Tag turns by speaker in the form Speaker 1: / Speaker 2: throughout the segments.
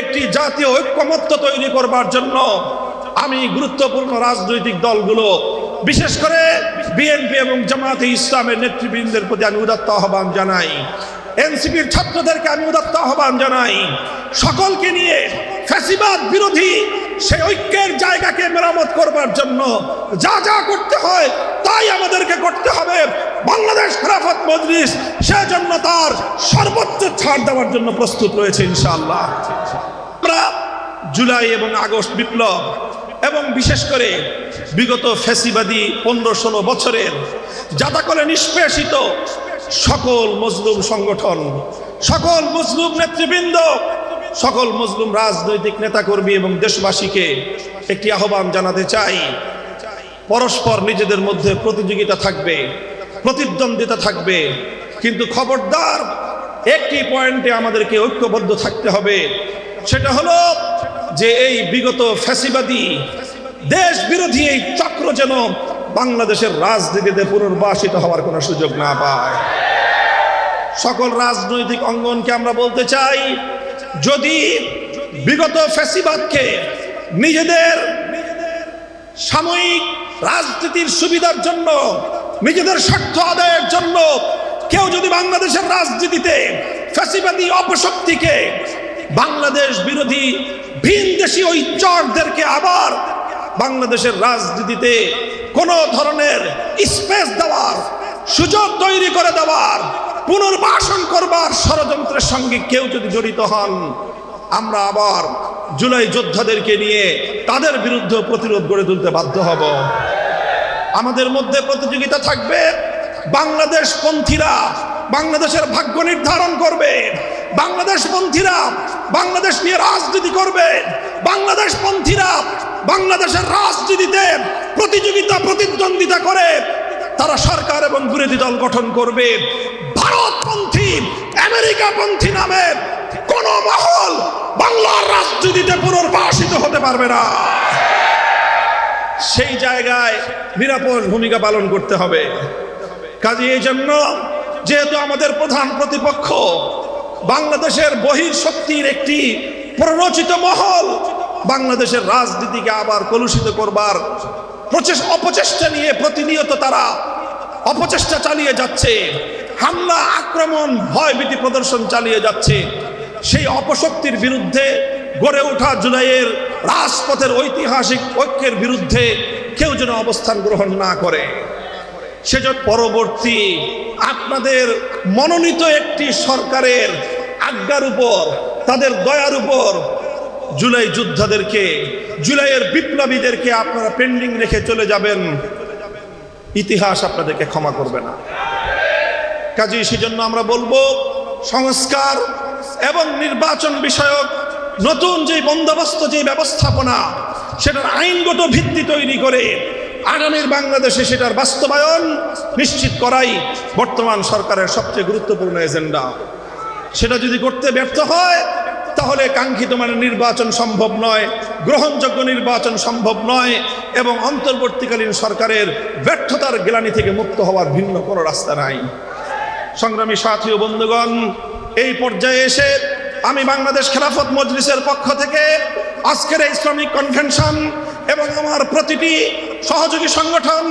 Speaker 1: একটি জাতীয় ঐক্যমত্য তৈরি করবার জন্য আমি গুরুত্বপূর্ণ রাজনৈতিক দলগুলো, বিশেষ করে বিএনপি এবং জামাতে ইসলামের নেতৃবৃন্দের প্রতি আমি উদাত্ত আহ্বান জানাই। এনসিপির ছাত্রদেরকে আমি উদাত্ত আহ্বান জানাই। সকলকে নিয়ে ফ্যাসিবাদ বিরোধী সেই ঐক্যের জায়গাকে মেরামত করবার জন্য যা যা করতে হয় তাই আমাদেরকে করতে হবে। বাংলাদেশ খেলাফত মজলিস, সেজন্য তার সর্বোচ্চ ছাড় দেওয়ার জন্য প্রস্তুত রয়েছে ইনশাআল্লাহ। আমরা জুলাই এবং আগস্ট বিপ্লব এবং বিশেষ করে বিগত ফ্যাসিবাদী পনেরো ষোলো বছরের জাতাকলে নিষ্পেষিত সকল মজলুম সংগঠন, সকল মজলুম নেতৃবৃন্দ সকল মজলুম রাজনৈতিক নেতাকর্মী এবং দেশবাসীকে একটি আহ্বান জানাতে চাই। পরস্পর নিজেদের মধ্যে প্রতিযোগিতা থাকবে, প্রতিদ্বন্দ্বিতা থাকবে, কিন্তু খবরদার একটি পয়েন্টে আমাদেরকে ঐক্যবদ্ধ থাকতে হবে। সেটা হলো যে এই বিগত ফ্যাসিবাদী দেশ বিরোধী এই চক্র যেন বাংলাদেশের রাজনীতিতে পুনর্বাসিত হওয়ার কোনো সুযোগ না পায়। সকল রাজনৈতিক অঙ্গনকে আমরা বলতে চাই যদি বিগত ফ্যাসিবাদকে নিজেদের সাময়িক রাজনীতির সুবিধার জন্য, নিজেদের স্বার্থ আদায়ের জন্য কেউ যদি বাংলাদেশের রাজনীতিতে ফ্যাসিবাদী অপশক্তিকে বাংলাদেশ বিরোধী ভিন দেশি ওই চরদেরকে আবার বাংলাদেশের রাজনীতিতে কোনো ধরনের স্পেস দেওয়ার, সুযোগ তৈরি করে দেওয়ার পুনর্বাসন করবার ষড়যন্ত্রের সঙ্গে কেউ যদি জড়িত হন, আমরা আবার জুলাই যোদ্ধাদেরকে নিয়ে তাদের বিরুদ্ধে প্রতিরোধ গড়ে তুলতে বাধ্য হব। আমাদের মধ্যে প্রতিযোগিতা থাকবে, বাংলাদেশ পন্থীরা বাংলাদেশের ভাগ্য নির্ধারণ করবে, বাংলাদেশ পন্থীরা বাংলাদেশ নিয়ে রাজনীতি করবে, বাংলাদেশ পন্থীরা বাংলাদেশের রাজনীতিতে প্রতিযোগিতা, প্রতিদ্বন্দ্বিতা করে তারা সরকার এবং বিরোধী দল গঠন করবে। ভারতপন্থী আমেরিকাপন্থী নামে কোন মহল বাংলার রাজনীতিতে পুনর্বাসিত হতে পারবে না। সেই জায়গায় নিরাপদ ভূমিকা পালন করতে হবে। কাজে এই জন্য যেহেতু আমাদের প্রধান প্রতিপক্ষ বাংলাদেশের বহির শক্তির একটি প্ররোচিত মহল, বাংলাদেশের রাজনীতিকে আবার কলুষিত করবার প্রচেষ অপচেষ্টা নিয়ে প্রতিনিয়ত তারা অপচেষ্টা চালিয়ে যাচ্ছে। হামলা, আক্রমণ ভয় ভয়ভীতি প্রদর্শন চালিয়ে যাচ্ছে। সেই অপশক্তির বিরুদ্ধে গড়ে ওঠা জুলাইয়ের রাজপথের ঐতিহাসিক ঐক্যের বিরুদ্ধে কেউ যেন অবস্থান গ্রহণ না করে। সেজন্য পরবর্তী আপনাদের মনোনীত একটি সরকারের আজ্ঞার উপর, তাদের দয়ার উপর জুলাই যোদ্ধাদেরকে, জুলাইয়ের বিপ্লবীদেরকে আপনারা পেন্ডিং রেখে চলে যাবেন। ইতিহাস আপনাদেরকে ক্ষমা করবে না। কাজে, সেজন্য আমরা বলব সংস্কার এবং নির্বাচন বিষয়ক নতুন যে বন্দোবস্ত যে ব্যবস্থাপনা, সেটার আইনগত ভিত্তি তৈরি করে আগামীর বাংলাদেশে সেটার বাস্তবায়ন নিশ্চিত করাই বর্তমান সরকারের সবচেয়ে গুরুত্বপূর্ণ এজেন্ডা। সেটা যদি করতে ব্যর্থ হয়, তাহলে কাঙ্ক্ষিত মানে নির্বাচন সম্ভব নয়, গ্রহণযোগ্য নির্বাচন সম্ভব নয় এবং অন্তর্বর্তীকালীন সরকারের ব্যর্থতার গ্লানি থেকে মুক্ত হওয়ার ভিন্ন কোনো রাস্তা নাই। সংগ্রামী সাথী ও বন্ধুগণ, এই পর্যায়ে এসে আমি বাংলাদেশ খেলাফত মজলিসের পক্ষ থেকে আজকের এই ইসলামিক কনভেনশন এবং আমার প্রতিটি সহযোগী সংগঠন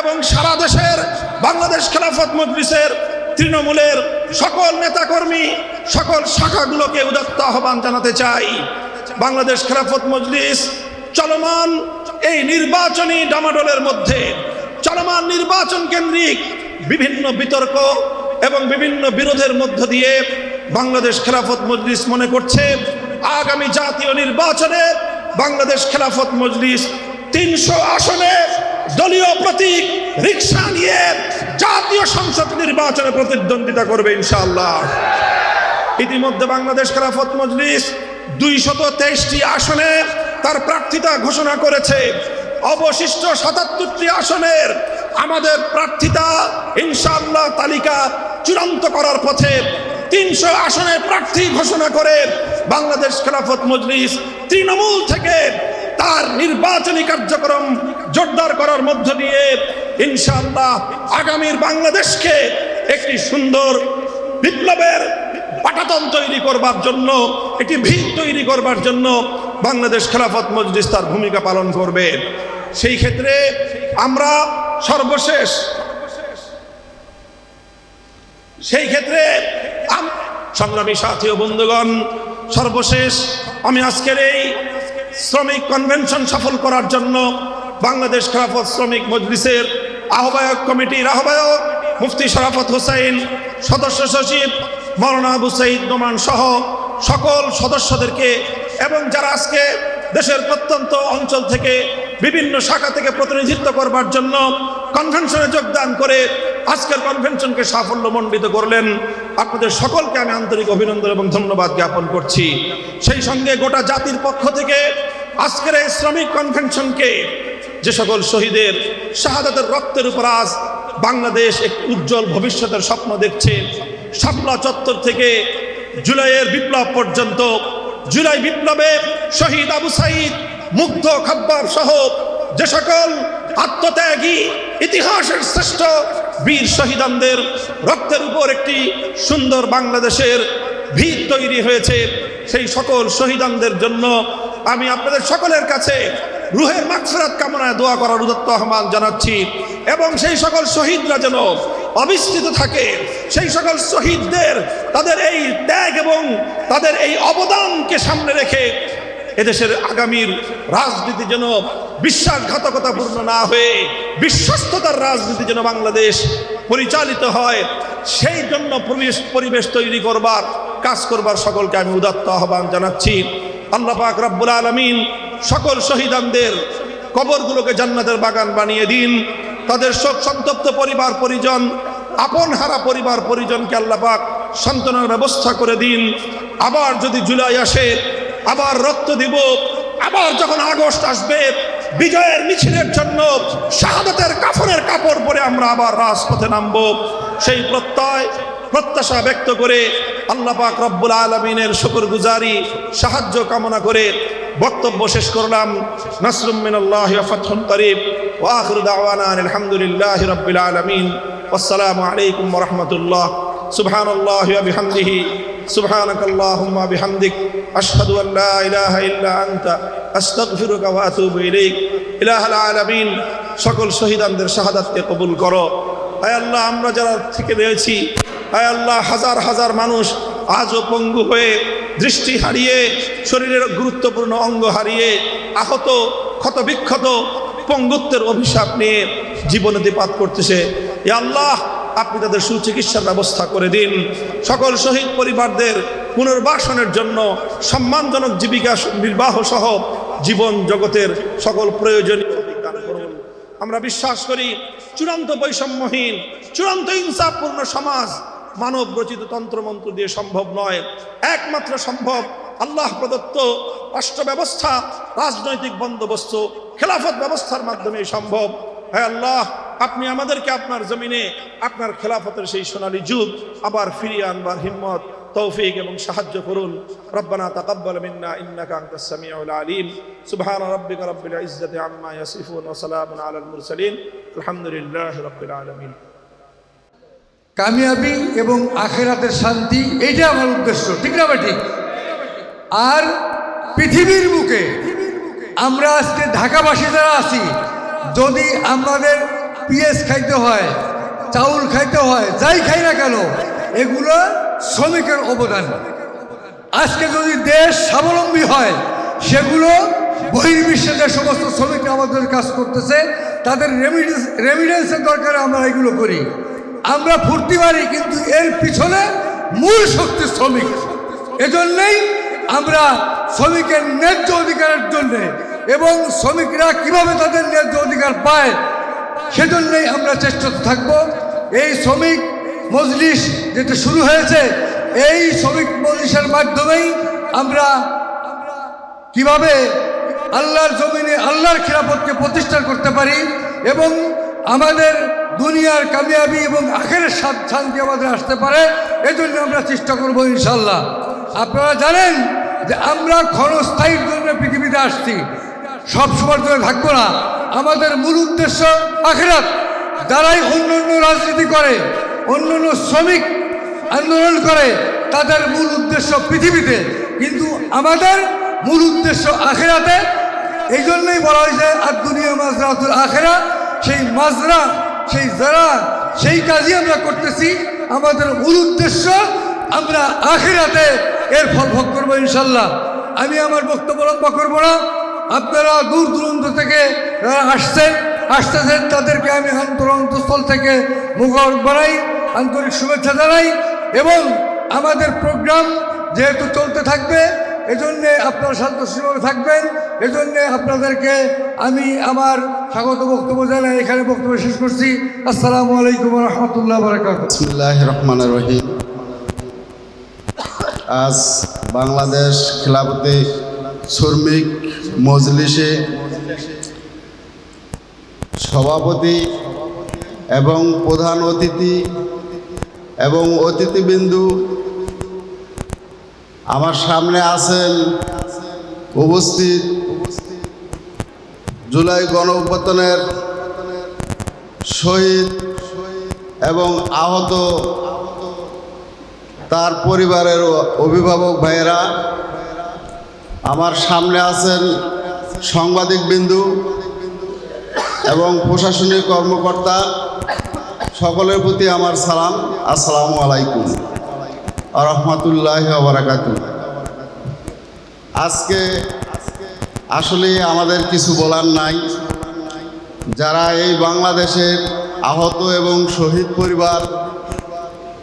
Speaker 1: এবং সারা দেশের বাংলাদেশ খেলাফত মজলিসের তৃণমূলের সকল নেতাকর্মী, সকল শাখাগুলোকে উদাত্ত আহ্বান জানাতে চাই। বাংলাদেশ খেলাফত মজলিস চলমান এই নির্বাচনী ডামাডোলের মধ্যে, চলমান নির্বাচন কেন্দ্রিক বিভিন্ন বিতর্ক এবং বিভিন্ন বিরোধের মধ্য দিয়ে বাংলাদেশ খেলাফত মজলিস মনে করছে, আগামী জাতীয় নির্বাচনে বাংলাদেশ খেলাফত মজলিস তিনশো আসনে দলীয় প্রতীক রিক্সা নিয়ে জাতীয় সংসদ নির্বাচনে প্রতিদ্বন্দ্বিতা করবে ইনশাআল্লাহ। ইতিমধ্যে বাংলাদেশ খেলাফত মজলিস দুইশত তেইশটি আসনে তার প্রার্থিতা ঘোষণা করেছে। অবশিষ্ট সাতাত্তরটি আসনের আমাদের প্রার্থিতা ইনশাআল্লাহ তালিকা চূড়ান্ত করার পথে তিনশো আসনের প্রার্থী ঘোষণা করে বাংলাদেশ খেলাফত মজলিস তৃণমূল থেকে তার নির্বাচনী কার্যক্রম জোরদার করার মধ্য দিয়ে ইনশাআল্লাহ আগামীর বাংলাদেশকে একটি সুন্দর বিপ্লবের পাটাতন তৈরি করবার জন্য, একটি ভিত তৈরি করবার জন্য বাংলাদেশ খেলাফত মজলিস তার ভূমিকা পালন করবে। সেই ক্ষেত্রে আমরা সর্বশেষ সেই ক্ষেত্রে সংগ্রামী সাথী ও বন্ধুগণ, সর্বশেষ আমি আজকের এই শ্রমিক কনভেনশন সফল করার জন্য বাংলাদেশ খেলাফত শ্রমিক মজলিসের আহ্বায়ক কমিটির আহ্বায়ক মুফতি শরাফত হোসাইন, সদস্য সচিব মৌলানা আবু সাইদ নোমান সহ সকল সদস্যদেরকে এবং যারা আজকে দেশের প্রত্যন্ত অঞ্চল থেকে বিভিন্ন শাখা থেকে প্রতিনিধিত্ব করবার জন্য কনভেনশনে যোগদান করে আজকের কনভেনশনকে সাফল্য সাফল্যমণ্ডিত করলেন। আপনাদের সকলকে আমি আন্তরিক অভিনন্দন এবং ধন্যবাদ জ্ঞাপন করছি। সেই সঙ্গে গোটা জাতির পক্ষ থেকে আজকের এই শ্রমিক কনভেনশনকে যে সকল শহীদের শাহাদাতের রক্তের উপর আজ বাংলাদেশ এক উজ্জ্বল ভবিষ্যতের স্বপ্ন দেখছে শাপলা চত্বর থেকে জুলাইয়ের বিপ্লব পর্যন্ত, জুলাই বিপ্লবে শহীদ আবু সাইদ মুগ্ধ খাব্বার সহ যে সকল আত্মত্যাগী, ইতিহাসের শ্রেষ্ঠ বীর শহীদানদের রক্তের উপর একটি সুন্দর বাংলাদেশের ভিত তৈরি হয়েছে, সেই সকল শহীদানদের জন্য আমি আপনাদের সকলের কাছে রুহের মাগফিরাত কামনায় দোয়া করার উদত্ত আহ্বান জানাচ্ছি এবং সেই সকল শহীদরা যেন অবিস্তৃত থাকে, সেই সকল শহীদদের তাদের এই ত্যাগ এবং তাদের এই অবদানকে সামনে রেখে এদেশের আগামীর রাজনীতি যেন বিশ্বাসঘাতকতাপূর্ণ না হয়ে বিশ্বস্ততার রাজনীতি যেন বাংলাদেশ পরিচালিত হয়, সেই জন্য পরিবেশ পরিবেশ তৈরি করবার, কাজ করবার সকলকে আমি উদাত্ত আহ্বান জানাচ্ছি। আল্লাহ পাক রব্বুল আলমিন সকল শহীদানদের কবরগুলোকে জান্নাতের বাগান বানিয়ে দিন। তাদের শোক সন্তপ্ত পরিবার, পরিজন, আপন হারা পরিবার, পরিজনকে আল্লাহ পাক সন্তানের ব্যবস্থা করে দিন। আবার যদি জুলাই আসে আবার রক্ত দিব। আবার যখন আগস্ট আসবে, বিজয়ের মিছিলের জন্য শাহাদাতের কাফনের কাপড় পরে আমরা আবার রাজপথে নামব। সেই প্রত্যয়, প্রত্যাশা ব্যক্ত করে আল্লাহ পাক রব্বুল আলমিনের শুকর গুজারি সাহায্য কামনা করে বক্তব্য শেষ করলাম। নাসরুম মিনাল্লাহ ফাতহুন আলহামদুলিল্লাহি রাব্বিল আলামিন। আসসালামু আলাইকুম রাহমাতুল্লাহ। ওয়া বিহামদিহি। سبحانك اللهم بحمدك أشهد أن لا إله إلا أنت أستغفرك وأتوب إليك إله العالمين সকল শহীদানদের শাহাদাতকে কবুল করো আয় আল্লাহ আমরা যারা থেকে রয়েছি আয় আল্লাহ হাজার হাজার মানুষ আজও পঙ্গু হয়ে দৃষ্টি হারিয়ে শরীরের গুরুত্বপূর্ণ অঙ্গ হারিয়ে আহত ক্ষতবিক্ষত পঙ্গুত্বের অভিশাপ নিয়ে জীবনতিপাত করতেছে এ আল্লাহ আপনি তাদের সুচিকিৎসার ব্যবস্থা করে দিন। সকল শহীদ পরিবারদের পুনর্বাসনের জন্য সম্মানজনক জীবিকা নির্বাহ সহ জীবন জগতের সকল প্রয়োজনীয় আমরা বিশ্বাস করি, চূড়ান্ত বৈষম্যহীন, চূড়ান্ত ইনসাফপূর্ণ সমাজ মানব রচিত তন্ত্রমন্ত্র দিয়ে সম্ভব নয়। একমাত্র সম্ভব আল্লাহ প্রদত্ত রাষ্ট্র ব্যবস্থা রাজনৈতিক বন্দোবস্ত, খেলাফত ব্যবস্থার মাধ্যমে সম্ভব। হ্যাঁ আল্লাহ আপনি আমাদেরকে আপনার জমিনে, আপনার খেলাফতের সেই সোনালী যুগ আবার ফিরিয়ে আনবার হিম্মত, তৌফিক এবং সাহায্য করুন। রব্বানা তাকাব্বাল মিন্না, ইন্নাকা আনতাস সামিউল আলিম। সুবহান রাব্বিকা রাব্বিল ইজ্জাতি আম্মা ইয়াসিফুন ওয়া সালামুন আলাল মুরসালিন। আলহামদুলিল্লাহি রাব্বিল আলামিন।
Speaker 2: কামিয়াবি এবং আখেরাতের শান্তি এইটা আমার উদ্দেশ্য। ঠিক না ঠিক আর পৃথিবীর বুকে আমরা আজকে ঢাকাবাসী যারা আছি, যদি আমাদের পিএস খাইতে হয়, চাউল খাইতে হয়, যাই খাই না কেন, এগুলো শ্রমিকের অবদান। আজকে যদি দেশ স্বাবলম্বী হয়, সেগুলো বহির্বিশ্বে যে সমস্ত শ্রমিক আমাদের কাজ করতেছে, তাদের রেমিডেন্স রেমিডেন্সের দরকারে আমরা এগুলো করি। আমরা ফুর্তি মারি, কিন্তু এর পিছনে মূল শক্তি শ্রমিক। এজন্যই আমরা শ্রমিকের ন্যায্য অধিকারের জন্যে এবং শ্রমিকরা কীভাবে তাদের ন্যায্য অধিকার পায় সেজন্যই আমরা চেষ্টা থাকব। এই শ্রমিক মজলিস যেটা শুরু হয়েছে, এই শ্রমিক মজলিসের মাধ্যমেই আমরা কীভাবে আল্লাহর জমিনে আল্লাহর খেলাপথকে প্রতিষ্ঠা করতে পারি এবং আমাদের দুনিয়ার কামিয়াবি এবং আখের শান্তি আমাদের আসতে পারে, এজন্য আমরা চেষ্টা করব ইনশাল্লাহ আপনারা জানেন যে আমরা ক্ষণস্থায়ীর জন্য পৃথিবীতে আসছি। সব সময়ের জন্য থাকব না। আমাদের মূল উদ্দেশ্য আখেরাত। যারাই অন্য অন্য রাজনীতি করে, অন্য অন্য শ্রমিক আন্দোলন করে, তাদের মূল উদ্দেশ্য পৃথিবীতে। কিন্তু আমাদের মূল উদ্দেশ্য আখেরাতে, এই জন্যই বলা হয়েছে আর দুনিয়া মাজরাতুল আখেরা, সেই মাজরা সেই যারা, সেই কাজই আমরা করতেছি। আমাদের মূল উদ্দেশ্য আমরা আখেরাতে এর ফল ভোগ করব ইনশাল্লাহ আমি আমার বক্তব্য লম্বা করব না। আপনারা দূর দূরান্ত থেকে যারা আসছেন, আসতেছেন, তাদেরকে আমি অন্তর অন্তঃস্থল থেকে মুখর বানাই, আন্তরিক শুভেচ্ছা জানাই এবং আমাদের প্রোগ্রাম যেহেতু চলতে থাকবে, এজন্যে আপনারা শান্তশীলভাবে থাকবেন, এজন্যে আপনাদেরকে আমি আমার স্বাগত বক্তব্য জানাই, এখানে বক্তব্য শেষ করছি। আসসালামু আলাইকুম রহমতুল্লাহ বারকাত
Speaker 3: রহমান রহিম। আজ বাংলাদেশ খেলাপতি শ্রমিক মজলিসে সভাপতি এবং প্রধান অতিথি এবং অতিথিবিন্দু আমার সামনে আছেন উপস্থিত জুলাই গণ অভ্যুত্থানের শহীদ এবং আহত তার পরিবারের অভিভাবক ভাইয়েরা আমার সামনে আছেন সাংবাদিক বিন্দু এবং প্রশাসনিক কর্মকর্তা, সকলের প্রতি আমার সালাম। আসসালামু আলাইকুম। রহমতুল্লাহ বারাকাতু আজকে আসলে আমাদের কিছু বলার নাই। যারা এই বাংলাদেশের আহত এবং শহীদ পরিবার,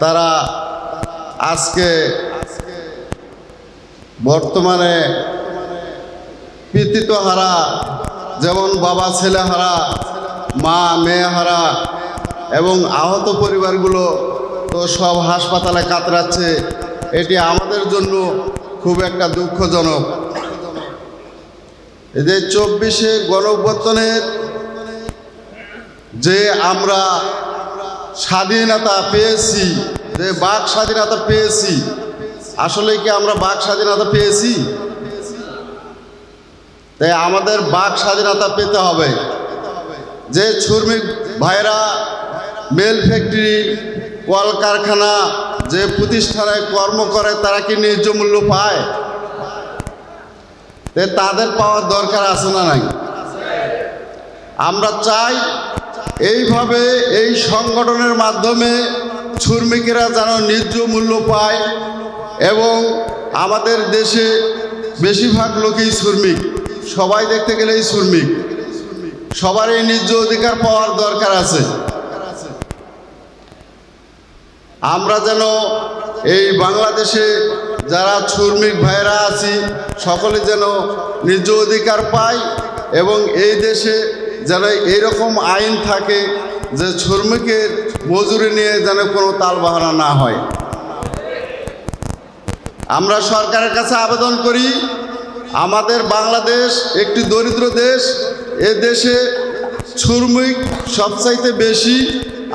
Speaker 3: তারা আজকে বর্তমানে পিতৃত্ব হারা, যেমন বাবা, ছেলে হারা, মা, মেয়ে হারা এবং আহত পরিবারগুলো তো সব হাসপাতালে কাতরাচ্ছে, এটি আমাদের জন্য খুব একটা দুঃখজনক। এই যে চব্বিশে গণঅভ্যর্থনের যে আমরা স্বাধীনতা পেয়েছি, যে বাক স্বাধীনতা পেয়েছি আসলে কি আমরা বাক স্বাধীনতা পেয়েছি? তাই আমাদের বাক স্বাধীনতা পেতে হবে। যে শ্রমিক ভাইরা মেল ফ্যাক্টরি, কলকারখানা যে প্রতিষ্ঠানে কর্ম করে, তারা কি ন্যায্য মূল্য পায়? তাদের পাওয়ার দরকার আছে না নাই? আমরা চাই এইভাবে এই সংগঠনের মাধ্যমে শ্রমিকেরা যেন ন্যায্য মূল্য পায়। এবং আমাদের দেশে বেশিরভাগ লোকই শ্রমিক। সবাই দেখতে গেলেই শ্রমিক। সবারই ন্যায্য অধিকার পাওয়ার দরকার আছে। আমরা যেন এই বাংলাদেশে যারা শ্রমিক ভাইরা আছি, সকলে যেন নিজ অধিকার পায় এবং এই দেশে যেন এইরকম আইন থাকে যে শ্রমিকের মজুরি নিয়ে যেন কোনো তালবাহানা না হয়। আমরা সরকারের কাছে আবেদন করি, আমাদের বাংলাদেশ একটি দরিদ্র দেশ, এ দেশে শ্রমিক সবচাইতে বেশি,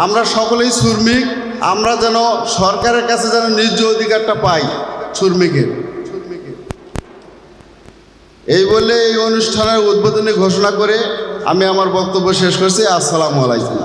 Speaker 3: আমরা সকলেই শ্রমিক, আমরা যেন সরকারের কাছে যেন নিজ অধিকারটা পাই শ্রমিকের। এই বলে এই অনুষ্ঠানের উদ্বোধনী ঘোষণা করে আমি আমার বক্তব্য শেষ করছি। আসসালামু আলাইকুম।